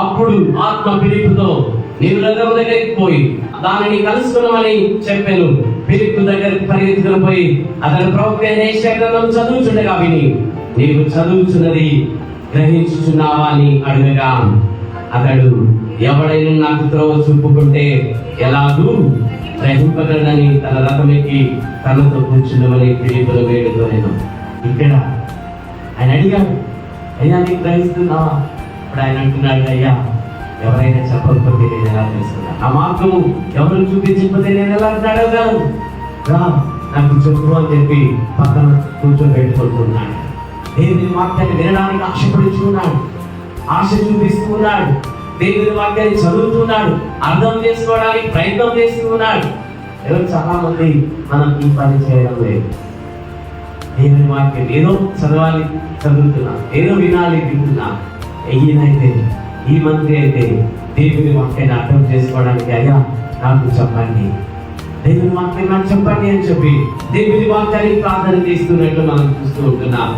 అప్పుడు ఆత్మ పిలుపుతో నీవు రథం దగ్గరికి పోయి దానిని కలుసుకున్నామని చెప్పాను. పిలుపు దగ్గరికి పరిగెత్తుకుని పోయి అతని ప్రవక్త గ్రంథం చదువుచుండగా విని నీవు చదువుచున్నది గ్రహించుచున్నావా? అని అడగగా. అతడు ఎవడైనా నాకు త్రోవ చూపుకుంటే ఎలాగూ గ్రహింపగలనని తన రథమెక్కి తనతో కూర్చుండమని పిలుపులు వేడుకోలేను ఇక్కడ ఆయన అడిగాడు అయ్యా నీకు గ్రహిస్తున్నావా? ఇప్పుడు ఆయన అంటున్నాడు అయ్యా ఎవరైనా చెప్పకపోతే నేను ఎలా తెలుసుకున్నా? ఆ మార్గము ఎవరు చూపించకపోతే నేను ఎలా నడవగలను? రా నాకు చెప్పు అని చెప్పి పక్కన కూర్చోబెట్టుకుంటున్నాడు. దేవుని వాక్యాన్ని వినడానికి ఆశపడుచున్నాడు ఆశ చూపిస్తున్నాడు దేవుని వాక్యాన్ని చదువుతున్నాడు అర్థం చేసుకోవడానికి ప్రయత్నం చేస్తున్నాడు ఎవరు చాలా మంది మనం ఈ పని చేయడం లేదు. దేవుని వాక్యం ఏదో చదవాలి చదువుతున్నాం. ఏదో వినాలి వింటున్నాను ఈయనైతే ఈ మంత్రి అయితే దేవుని వాక్యాన్ని అర్థం చేసుకోవడానికి అయ్యా నాకు చెప్పండి. దేవుని వాక్యం నాకు చెప్పండి అని చెప్పి దేవుని వాక్యానికి ప్రార్థన చేస్తున్నట్లు మనం చూస్తూ ఉంటున్నాం.